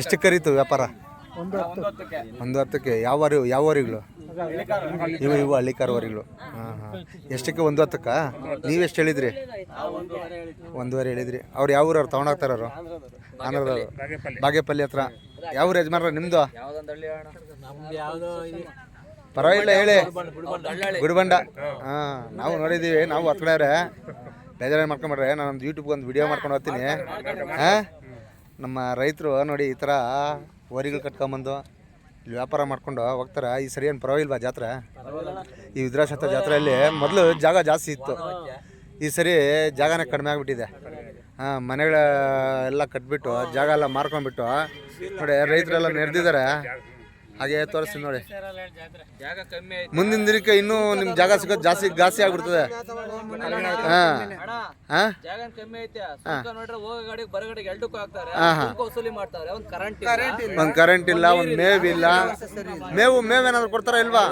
ಎಷ್ಟು ಕರೀತು ವ್ಯಾಪಾರ? ಒಂದು ಹತ್ತು. ಒಂದು ಹತ್ತಕ್ಕೆ. ಯಾವ ವಾರಿ ಯಾವ ವರಿಗಳು? ಇವು ಇವು ಹಳ್ಳಿಕಾರ ವರಿಗಳು. ಹಾಂ ಹಾಂ. ಎಷ್ಟಕ್ಕೆ ಒಂದು ಹತ್ತಕ್ಕ? ನೀವೆಷ್ಟು ಹೇಳಿದ್ರಿ? ಒಂದೂವರೆ ಹೇಳಿದ್ರಿ. ಅವ್ರು ಯಾವ ಊರವ್ರು? ತೊಗೊಂಡೋಗ್ತಾರವ್ರು ಆಂಧ್ರದವ್ರು. ಬಾಗೇಪಲ್ಲಿ ಹತ್ರ. ಯಾವ ಊರು ಯಜಮಾನ್ರ? ನಿಮ್ಮದು ಪರವಾಗಿಲ್ಲ ಹೇಳಿ. ಗುಡಿಬಂಡ. ಹಾಂ ನಾವು ನೋಡಿದ್ದೀವಿ. ನಾವು ಹತ್ ಕಡೆ ಬೇಜಾರು ಮಾಡ್ಕೊಂಬಿಡ್ರೆ ನಾನು ಒಂದು ಯೂಟ್ಯೂಬ್ಗೆ ಒಂದು ವಿಡಿಯೋ ಮಾಡ್ಕೊಂಡು ಹೋಗ್ತೀನಿ. ಹಾಂ? ನಮ್ಮ ರೈತರು ನೋಡಿ ಈ ಥರ ಓರಿಗಳು ಕಟ್ಕೊಂಬಂದು ಇಲ್ಲಿ ವ್ಯಾಪಾರ ಮಾಡ್ಕೊಂಡು ಹೋಗ್ತಾರೆ. ಈ ಸರಿ ಏನು ಪರವಾಗಿಲ್ವಾ ಜಾತ್ರೆ? ಈ ವಿದ್ರಾಶತ ಜಾತ್ರೆಯಲ್ಲಿ ಮೊದಲು ಜಾಗ ಜಾಸ್ತಿ ಇತ್ತು. ಈ ಸರಿ ಜಾಗನೇ ಕಡಿಮೆ ಆಗಿಬಿಟ್ಟಿದೆ. ಹಾಂ, ಮನೆಗಳ ಎಲ್ಲ ಕಟ್ಬಿಟ್ಟು ಜಾಗ ಎಲ್ಲ ಮಾರ್ಕೊಂಡ್ಬಿಟ್ಟು ನೋಡಿ ರೈತರೆಲ್ಲ ನೆರೆದಿದ್ದಾರೆ. ಹಾಗೆ ತೋರಿಸ್ತೀನಿ ನೋಡಿ. ಮುಂದಿನ ದಿನಕ್ಕೆ ಇನ್ನೂ ನಿಮ್ಮ ಜಾಗ ಸಿಗೋದು ಜಾಸ್ತಿ ಜಾಸ್ತಿ ಆಗ್ಬಿಡ್ತದೆ. ಒಂದು ಕರೆಂಟ್ ಒಂದು ಕರೆಂಟ್ ಇಲ್ಲ ಮೇವು ಮೇವ್ ಮೇವು ಮೇವೇನಾದ್ರು ಕೊಡ್ತಾರ ಇಲ್ವಾ?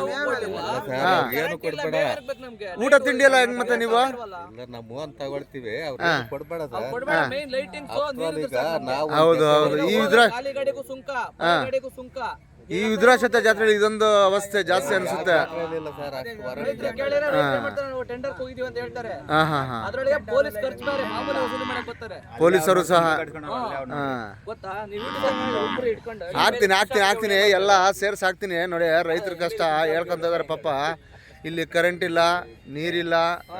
ಹಾಂ. ಏನು ಕೊಡ್ಬೇಡ. ಊಟ ತಿಂಡಿ ಎಲ್ಲ ಹೆಂಗ್ ಮತ್ತೆ ನೀವು? ಇಲ್ಲ ಹೌದು ಹೌದು. ಈ ಇದ್ರ ಖಾಲಿ ಗಾಡಿಗೂ ಸುಂಕ. ಬರೋ ಸುಂಕ. ಈ ವಿದ್ರಾಶತ ಜಾತ್ರೆ ಇದೊಂದು ಅವಸ್ಥೆ ಜಾಸ್ತಿ ಅನ್ಸುತ್ತೆ. ಪೊಲೀಸರು ಸಹ. ಹಾಕ್ತೀನಿ ಹಾಕ್ತೀನಿ ಹಾಕ್ತೀನಿ. ಎಲ್ಲ ಸೇರ್ಸಿ ಹಾಕ್ತೀನಿ. ನೋಡಿ ರೈತರ ಕಷ್ಟ. ಹೇಳ್ಕೊಂತ ಇದಾರೆ ಪಾಪ. ಇಲ್ಲಿ ಕರೆಂಟ್ ಇಲ್ಲ ನೀರಿಲ್ಲ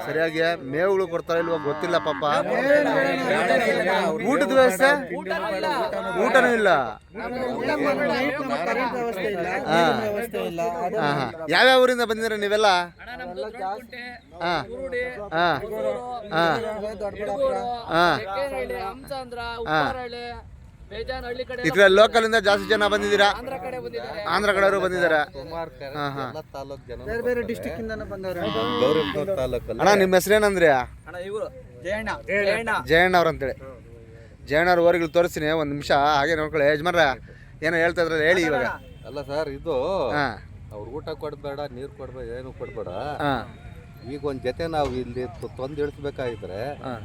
ಸರಿಯಾಗಿ ಮೇವುಗಳು ಕೊಡ್ತಾರ ಇಲ್ವಾ ಗೊತ್ತಿಲ್ಲ ಪಾಪ. ಊಟದ ವ್ಯವಸ್ಥೆ? ಊಟನೂ ಇಲ್ಲ. ಕರೆಂಟ್ ವ್ಯವಸ್ಥೆ ಇಲ್ಲ ಹಾ. ವ್ಯವಸ್ಥೆ ಇಲ್ಲ ಅದು ಹಾಂ ಹಾಂ. ಯಾವ್ಯಾವ ಊರಿಂದ ಬಂದಿರ ನೀವೆಲ್ಲ? ಹಾಂ. ಹಾಂ. ಹಾಂ. ಹಾಂ. ಕೆಕ್ಕೇನಹಳ್ಳಿ, ಲೋಕಲ್ ಇದ್ರ ಲೋಕಲಿಂದ ಜಾಸ್ತಿ ಜನ ಬಂದಿದ್ದೀರಾ? ಆಂಧ್ರ ಕಡೆ ಬಂದಿದ್ದಾರೆ. ಆಂಧ್ರ ಕಡೆಯವರು ಬಂದಿದ್ದಾರೆ. ಬೇರೆ ಬೇರೆ ಡಿಸ್ಟಿಕ್ ಇಂದಾನು ಬಂದವ್ರೆ. ಅಣ್ಣ ನಿಮ್ಮ ಹೆಸರೇನಂದ್ರೆ ಅಣ್ಣ ಇವರು ಜಯಣ್ಣ. ಅವ್ರ ಅಂತೇಳಿ ಜಯಣ್ಣ ಅವ್ರ ಊರಿಗೆ ತೋರಿಸ್ತೀನಿ ಒಂದು ನಿಮಿಷ ಹಾಗೆ ನೋಡ್ಕೊಳ್ಳಿ. ಯಜಮಾನ್ರ ಏನೋ ಹೇಳ್ತಾ ಇದ್ರಲ್ಲ ಹೇಳಿ ಇವಾಗ. ಅಲ್ಲ ಸರ್ ಇದು ಅವ್ರ ಅವ್ರು ಊಟ ಕೊಡ್ಬೇಡ ನೀರು ಕೊಡ್ಬೇಡ ಏನು ಕೊಡ್ಬೇಡ. ಹಾಂ. ಈಗ ಒಂದ್ ಜೊತೆ ನಾವು ಇಲ್ಲಿ ತೊಂದ್ ಇಳಿಸ್ಬೇಕಾಗಿದ್ರೆ ಹಾಂ.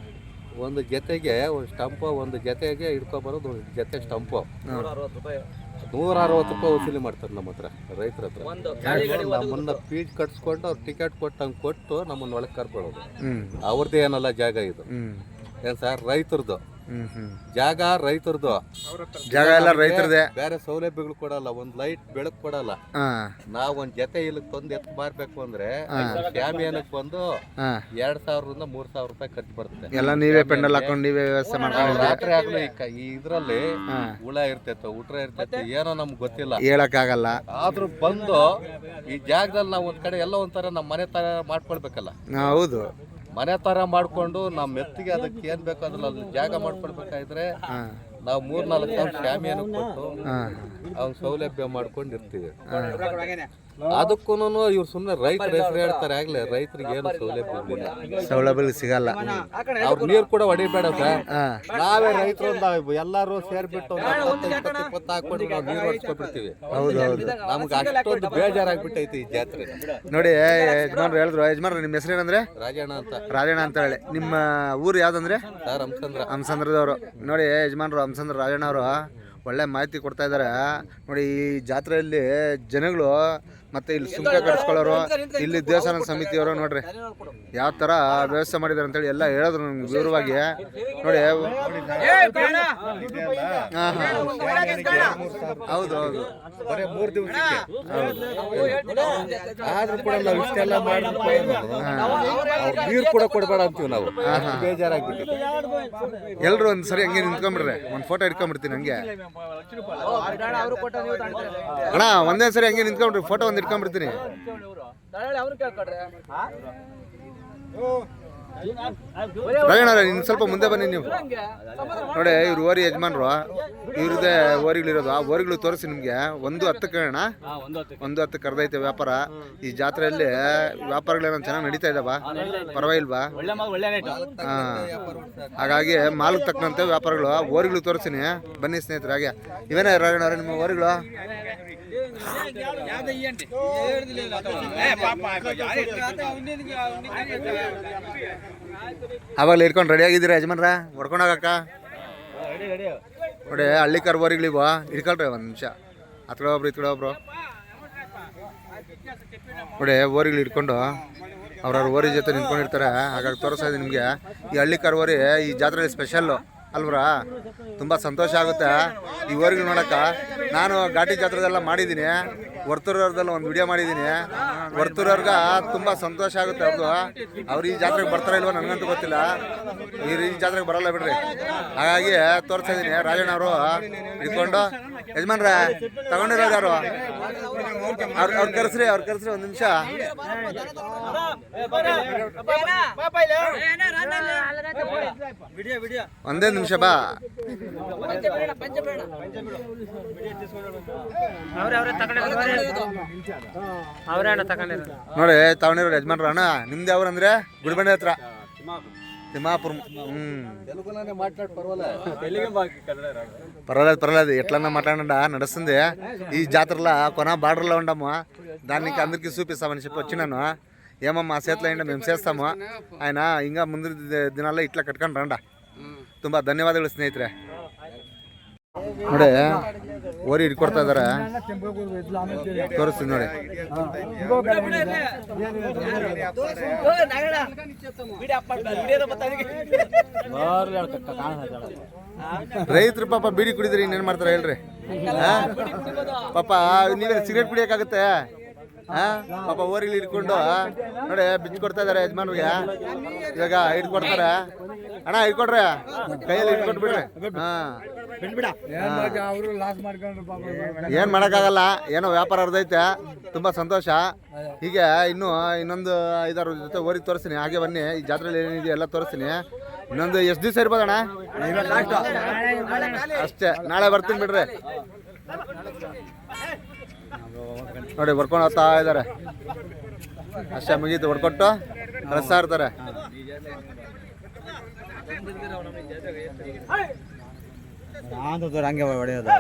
ಒಂದು ಜೊತೆಗೆ ಒಂದು ಸ್ಟಂಪ ಒಂದು ಜೊತೆಗೆ ಇಟ್ಕೊಬರೋದು ಒಂದು ಜೊತೆ ಸ್ಟಂಪು. ನೂರ ಅರವತ್ತು ರೂಪಾಯಿ. ವಸೂಲಿ ಮಾಡ್ತಾರೆ ನಮ್ಮ ಹತ್ರ ರೈತರ ಹತ್ರ. ನಮ್ಮನ್ನ ಫೀಸ್ ಕಟ್ಸ್ಕೊಂಡು ಅವ್ರು ಟಿಕೆಟ್ ಕೊಟ್ಟಂಗೆ ಕೊಟ್ಟು ನಮ್ಮನ್ನ ಒಳಗೆ ಕರ್ಕೊಳ್ಳೋದು ಅವ್ರದ್ದೇ ಏನಲ್ಲ ಜಾಗ ಇದು. ಏನು ಸರ್? ರೈತರದು. ಜಾಗ ರೈತರದು. ಜಾಗ ಎಲ್ಲ ರೈತರದೇ. ಬೇರೆ ಸೌಲಭ್ಯಗಳು ಕೊಡಲ್ಲ ಒಂದ್ ಲೈಟ್ ಬೆಳಕು ಕೊಡಲ್ಲ. ಹಾಂ. ನಾವ್ ಒಂದ್ ಜೊತೆ ಇಲ್ಲಿ ತಂದು ಎತ್ ಮಾರ್ಬೇಕು ಅಂದ್ರೆ ಶ್ಯಾಮಿಯಾನಕ್ಕೆ ಬಂದು ಎರಡ್ ಸಾವಿರದಿಂದ ಮೂರ್ ಸಾವಿರ ರೂಪಾಯಿ ಖರ್ಚು ಬರುತ್ತೆ. ಎಲ್ಲ ನೀವೇ ಪೆಂಡಲ್ ಹಾಕೊಂಡು ನೀವೇ ವ್ಯವಸ್ಥೆ ಮಾಡ್ಕೊಂಡು ರಾತ್ರಿ ಆಗ್ಲಿ ಈ ಇದ್ರಲ್ಲಿ ಹುಳ ಇರ್ತೈತೆ ಉಟ್ರ ಇರ್ತೈತೆ ಏನೋ ನಮ್ಗೆ ಗೊತ್ತಿಲ್ಲ. ಹೇಳಕ್ ಆಗಲ್ಲ ಆದ್ರೂ ಬಂದು ಈ ಜಾಗದಲ್ಲಿ ನಾವ್ ಒಂದ್ ಕಡೆ ಎಲ್ಲ ಒಂಥರ ನಮ್ಮ ಮನೆ ತರ ಮಾಡ್ಕೊಳ್ಬೇಕಲ್ಲ. ಹೌದು. ಮನೆ ತರ ಮಾಡ್ಕೊಂಡು ನಮ್ಮ ಮೆತ್ತಿಗೆ ಅದಕ್ಕೆ ಏನ್ ಬೇಕಾದ್ರೆ ಅದ್ರ ಅಲ್ಲಿ ಜಾಗ ಮಾಡ್ಕೊಳ್ಬೇಕಾದ್ರೆ ನಾವು ಮೂರ್ನಾಲ್ಕು ಸಾವಿರ ಶಾಮಿಯಾನ ಕೊಟ್ಟು ಅವ್ನ ಸೌಲಭ್ಯ ಮಾಡ್ಕೊಂಡು ಇರ್ತೀವಿ ಅದಕ್ಕೂ ಇವ್ರು ಸುಮ್ಮನೆ ರೈತರ ಹೆಸರು ಹೇಳ್ತಾರೆ ಆಗ್ಲೇ ರೈತರಿಗೆ ಏನು ಸೌಲಭ್ಯ ಇಲ್ಲ. ಸೌಲಭ್ಯ ಸಿಗಲ್ಲ. ಅವ್ರ ನೀರು ಕೂಡ ಹೊಡಿಬೇಡ ಸರ್. ಹಾಂ. ನಾವೇ ರೈತರು ಎಲ್ಲಾರು ಸೇರ್ಬಿಟ್ಟು ಇಪ್ಪತ್ತು ಇಪ್ಪತ್ತು ಹಾಕೊಂಡು ನಾವು ನೀರು ಹೊಡ್ಸ್ಕೊಬಿಡ್ತೀವಿ ಹೌದು ಹೌದು. ನಮ್ಗೆ ಅಷ್ಟೊಂದು ಬೇಜಾರಾಗ್ಬಿಟ್ಟೈತಿ ಈ ಜಾತ್ರೆ. ನೋಡಿ ಯಜಮಾನ್ರು ಹೇಳಿದ್ರು ಯಜಮಾನ್ರು ನಿಮ್ಮ ಹೆಸರೇನಂದ್ರೆ? ರಾಜಣ್ಣ ಅಂತ. ರಾಜಣ್ಣ ಅಂತ ಹೇಳಿ. ನಿಮ್ಮ ಊರು ಯಾವ್ದಂದ್ರೆ? ಸರ್ ಹಂಸಂದ್ರ. ಹಂಸಂದ್ರದವರು. ನೋಡಿ ಯಜಮಾನ್ರು ಹಂಸಂದ್ರ ರಾಜಣ್ಣ ಅವರು ಒಳ್ಳೆ ಮಾಹಿತಿ ಕೊಡ್ತಾ ಇದ್ದಾರೆ ನೋಡಿ ಈ ಜಾತ್ರೆಯಲ್ಲಿ ಜನಗಳು ಮತ್ತೆ ಇಲ್ಲಿ ಸುಂಕ ಕಟ್ಸ್ಕೊಳ್ಳೋರು ಇಲ್ಲಿ ದೇವಸ್ಥಾನ ಸಮಿತಿಯವರು ನೋಡ್ರಿ. ಯಾವ ತರ ವ್ಯವಸ್ಥೆ ಮಾಡಿದ್ದಾರೆ ಅಂತೇಳಿ ಎಲ್ಲ ಹೇಳಿದ್ರು ನಮ್ಗೆ ವಿವರವಾಗಿ. ನೋಡಿ ಹೌದು ಹೌದು. ಬರೀ ಮೂರು ದಿವಸಕ್ಕೆ. ಆದ್ರೂ ಕೂಡ ನಾವು ಇಷ್ಟೆಲ್ಲ ಮಾಡಿದ್ರು ನೀರು ಕೂಡ ಕೊಡಬೇಡ ಅಂತೀವಿ ನಾವು. ಬೇಜಾರಾಗ್ಬಿಟ್ಟಿದೆ. ಎಲ್ಲರೂ ಒಂದು ಸರಿ ಹಂಗೆ ನಿಂತ್ಕೊಂಡ್ಬಿಡ್ರೆ. ಒಂದು ಫೋಟೋ ಇಟ್ಕೊಂಡ್ಬಿಡ್ತೀನಿ ಹಂಗೆ. ಅಣ್ಣ ಒಂದೇ ಸರಿ ಹಂಗೆ ನಿಂತ್ಕೊಂಡ್ರಿ ಫೋಟೋ ಒಂದು ಇಟ್ಕೊಂಡ್ಬಿಡ್ತೀನಿ ರಾಜಣ್ಣ ಇನ್ನು ಸ್ವಲ್ಪ ಮುಂದೆ ಬನ್ನಿ ನೀವು. ನೋಡಿ, ಇವ್ರು ಓರಿ ಯಜಮಾನ್ರು. ಇವ್ರದ್ದೇ ಓರಿಗಳಿರೋದು. ಆ ಓರಿಗಳು ತೋರಿಸಿ ನಿಮಗೆ. ಒಂದು ಹತ್ತು ಕೇಳೋಣ ಒಂದು ಹತ್ತು ಕರೆದೈತೆ ವ್ಯಾಪಾರ. ಈ ಜಾತ್ರೆಯಲ್ಲಿ ವ್ಯಾಪಾರಗಳೇನೋ ಚೆನ್ನಾಗಿ ನಡೀತಾ ಇದಾವ. ಪರವಾಗಿಲ್ವಾ? ಹಾಗಾಗಿ ಮಾಲ್ಗೆ ತಕ್ಕಂತೆ ವ್ಯಾಪಾರಗಳು. ಓರಿಗಳು ತೋರಿಸ್ತೀನಿ. ಬನ್ನಿ ಸ್ನೇಹಿತರೆ, ಹಾಗೆ. ಇವೇನೇ ರಾಜಣ್ಣ ನಿಮ್ಮ ಓರಿಗಳು? ಅವಾಗಲೇ ಇಟ್ಕೊಂಡು ರೆಡಿ ಆಗಿದ್ದೀರಾ ಯಜಮಾನ್ರ? ಹೊಡ್ಕೊಂಡೋಗಕ್ಕ ನೋಡಿ ಹಳ್ಳಿ ಬಾ ಇಟ್ಕೊಳ್ರಿ ಒಂದು ನಿಮಿಷ. ಹತ್ರ ಒಬ್ರು ಇತ್ ಕಡೆ ಒಬ್ರು. ನೋಡಿ ಓರಿಗಳು ಇಟ್ಕೊಂಡು ಅವ್ರವ್ರ ಓರಿ ಜೊತೆ ನಿಂತ್ಕೊಂಡಿರ್ತಾರೆ. ಹಾಗಾಗಿ ತೋರಿಸ್ತಾ ಇದ್ದೀನಿ ನಿಮಗೆ. ಈ ಹಳ್ಳಿ ಕರ್ವರಿ ಈ ಜಾತ್ರೆಯಲ್ಲಿ ಸ್ಪೆಷಲ್ಲು ಅಲ್ವರಾ? ತುಂಬ ಸಂತೋಷ ಆಗುತ್ತೆ. ಈ ಓರಿಗಳು ನೋಡಕ್ಕ ನಾನು ಘಾಟಿ ಜಾತ್ರೆದೆಲ್ಲ ಮಾಡಿದ್ದೀನಿ. ವರ್ತೂರವ್ರದ್ದೆಲ್ಲ ಒಂದು ವಿಡಿಯೋ ಮಾಡಿದ್ದೀನಿ. ವರ್ತೂರವ್ರಿಗೆ ತುಂಬ ಸಂತೋಷ ಆಗುತ್ತೆ ಅವ್ರದ್ದು ಅವ್ರು ಈ ಜಾತ್ರೆಗೆ ಬರ್ತಾರ ಇಲ್ವೋ ನನಗಂತೂ ಗೊತ್ತಿಲ್ಲ. ಇವ್ರು ಈ ಜಾತ್ರೆಗೆ ಬರಲ್ಲ ಬಿಡ್ರಿ. ಹಾಗಾಗಿ ತೋರಿಸ್ತಾ ಇದ್ದೀನಿ. ರಾಜಣ್ಣ ಅವರು ಇಟ್ಕೊಂಡು ಯಜಮಾನ್ರ ತಗೊಂಡಿರೋದು ಯಾರು? ಅವ್ರ ಅವ್ರು ಕರೆಸ್ರಿ ಅವ್ರು ಕರೆಸ್ರಿ ಒಂದು ನಿಮಿಷ. ಒಂದೇ ನಿಮಿಷ ಬಾ. ನೋಡಿ ತಗೊಂಡಿರೋ ಯಜಮಾನ್ರ ಅಣ್ಣ ನಿಮ್ದು ಯಾವ್ರು ಅಂದ್ರೆ ಗುಡಿಬಂಡೆ ಹತ್ರ ತಿಮ್ಮಾಪುರ ಹ್ಮ್ పర్వాలేదు పర్వాలేదు ఎట్లన్నా మాట్లాడండా నడుస్తుంది ఈ జాతరలో కొన బార్డర్లో ఉండము దానికి అందరికీ చూపిస్తామని చెప్పి వచ్చినాను ఏమమ్మా చేతిలో అయిందా మేము చేస్తాము ఆయన ఇంకా ముందు ది- దినాల్లో ఇట్లా కట్టుకొని రండా ತುಂಬ ಧನ್ಯವಾದಗಳು ಸ್ನೇಹಿತರೆ ನೋಡಿ, ಓರಿ ಹಿಡ್ಕೊಡ್ತಾ ಇದಾರೆ ತೋರಿಸ್ತೀನಿ ನೋಡಿ ರೈತರು ಪಾಪ ಬೀಡಿ ಕುಡಿದ್ರಿ ಇನ್ನೇನ್ ಮಾಡ್ತಾರೆ ಹೇಳ್ರಿ? ಪಾಪ, ನೀವೇ ಸಿಗರೇಟ್ ಕುಡಿಯಕ್ಕಾಗುತ್ತೆ? ಪಾಪ ಓರಿಲಿ ಇಟ್ಕೊಂಡು ನೋಡಿ ಬಿಚ್ಚು ಕೊಡ್ತಾ ಇದಾರೆ ಯಜಮಾನ್ರಿಗೆ. ಇವಾಗ ಹಿಡ್ಕೊಡ್ತಾರೆ ಅಣ್ಣ ಹಿಡ್ಕೊಡ್ರೆ ಕೈಯಲ್ಲಿ ಹಿಡ್ಕೊಟ್ ಬಿಡ್ರಿ ಏನ್ ಮಾಡಕ್ಕಾಗಲ್ಲ. ಏನೋ ವ್ಯಾಪಾರ ಅರ್ಧೈತೆ ತುಂಬಾ ಸಂತೋಷ. ಹೀಗೆ ಇನ್ನು ಇನ್ನೊಂದು ಐದಾರು ಜೊತೆ ಓರಿ ತೋರಿಸ್ತೀನಿ. ಹಾಗೆ ಬನ್ನಿ. ಈ ಜಾತ್ರೆಯಲ್ಲಿ ಏನಿದೆ ಎಲ್ಲ ತೋರಿಸ್ತೀನಿ. ಇನ್ನೊಂದು ಎಷ್ಟು ದಿವಸ ಇರ್ಬೋದಣ್ಣ? ಅಷ್ಟೇ. ನಾಳೆ ಬರ್ತೀನಿ ಬಿಡ್ರಿ. ನೋಡಿ ಬರ್ಕೊಂಡು ಹೋಗ್ತಾ ಇದ್ದಾರೆ ಅಷ್ಟೇ ಮುಗೀತು ಹೊಡ್ಕೊಟ್ಟು ಕಳಿಸ್ತಾ ಇರ್ತಾರೆ. ಹಂಗೆ ಹೊಡೆಯೋದು.